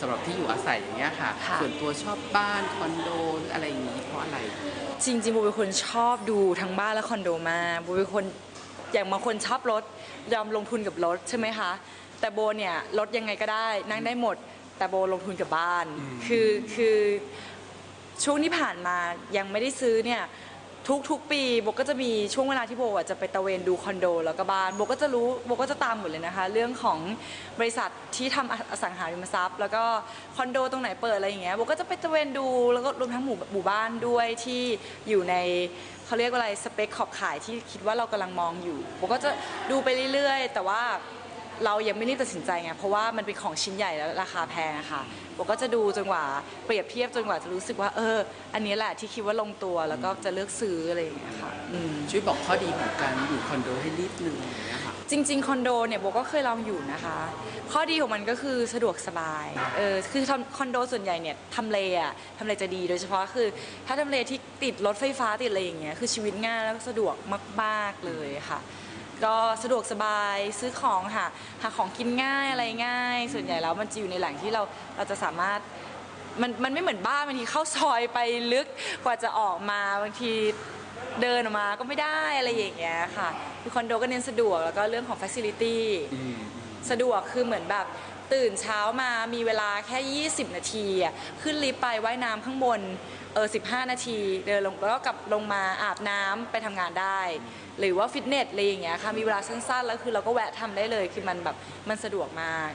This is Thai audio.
สำหรับที่อยู่อาศัยอย่างเงี้ยค่ะค่ะ ส่วนตัวชอบบ้านคอนโดหรืออะไรอย่างนี้เพราะอะไร จริงๆโบเป็นคนชอบดูทั้งบ้านและคอนโดมากโบเป็นคนอย่างบางคนชอบรถยอมลงทุนกับรถใช่ไหมคะ แต่โบเนี่ยรถยังไงก็ได้ นั่งได้หมด แต่โบลงทุนกับบ้าน คือคือช่วงที่ผ่านมายังไม่ได้ซื้อเนี่ย ทุกทุกปีโบก็จะมีช่วงเวลาที่โบอะจะไปตระเวนดูคอนโดแล้วก็บ้านโบก็จะรู้โบก็จะตามหมดเลยนะคะ เรื่องของบริษัทที่ทำอสังหาริมทรัพย์ แล้วก็คอนโดตรงไหนเปิดอะไรอย่างเงี้ยโบก็จะไปตระเวนดูแล้วก็รวมทั้งหมู่หมู่บ้านด้วยที่อยู่ในเขาเรียกว่าอะไรสเปคขอบขายที่คิดว่าเรากำลังมองอยู่โบก็จะดูไปเรื่อยๆ แต่ว่า เรายังไม่รีบตัดสินใจไงเพราะว่ามันเป็นของชิ้นใหญ่แล้วราคาแพงอะค่ะโบก็จะดูจนกว่าเปรียบเทียบจนกว่าจะรู้สึกว่า เออ อันนี้แหละที่คิดว่าลงตัวแล้วก็จะเลือกซื้ออะไรอย่างเงี้ยค่ะอืม ช่วยบอกข้อดีของการอยู่คอนโดให้นิดนึงอย่างเงี้ยค่ะ จริงๆ คอนโดเนี่ยโบก็เคยลองอยู่นะคะ ข้อดีของมันก็คือสะดวกสบาย เออ คือทำคอนโดส่วนใหญ่เนี่ยทำเลอะทำเลจะดีโดยเฉพาะคือ ถ้าทำเลที่ติดรถไฟฟ้าติดอะไรอย่างเงี้ยคือชีวิตง่ายแล้วก็สะดวกมาก ๆเลยค่ะ ก็สะดวกสบายซื้อของหาหาของกินง่ายอะไรง่าย ส่วนใหญ่แล้วมันจะอยู่ในแหล่งที่เราเราจะสามารถมันมันไม่เหมือนบ้านบางทีเข้าซอยไปลึกกว่าจะออกมาบางทีเดินออกมาก็ไม่ได้อะไรอย่างเงี้ยค่ะคือคอนโดก็เน้นสะดวกแล้วก็เรื่องของฟ a ซิลิตี้สะดวกคือเหมือนแบบ ตื่นเช้ามามีเวลาแค่ 20 นาทีอะขึ้นลิฟต์ไปว่ายน้ำข้างบนเออ15 นาที เดินลงแล้วก็กลับลงมาอาบน้ำไปทำงานได้ หรือว่าฟิตเนสอะไรอย่างเงี้ยค่ะมีเวลาสั้นๆ แล้วคือเราก็แวะทำได้เลยคือมันแบบมันสะดวกมาก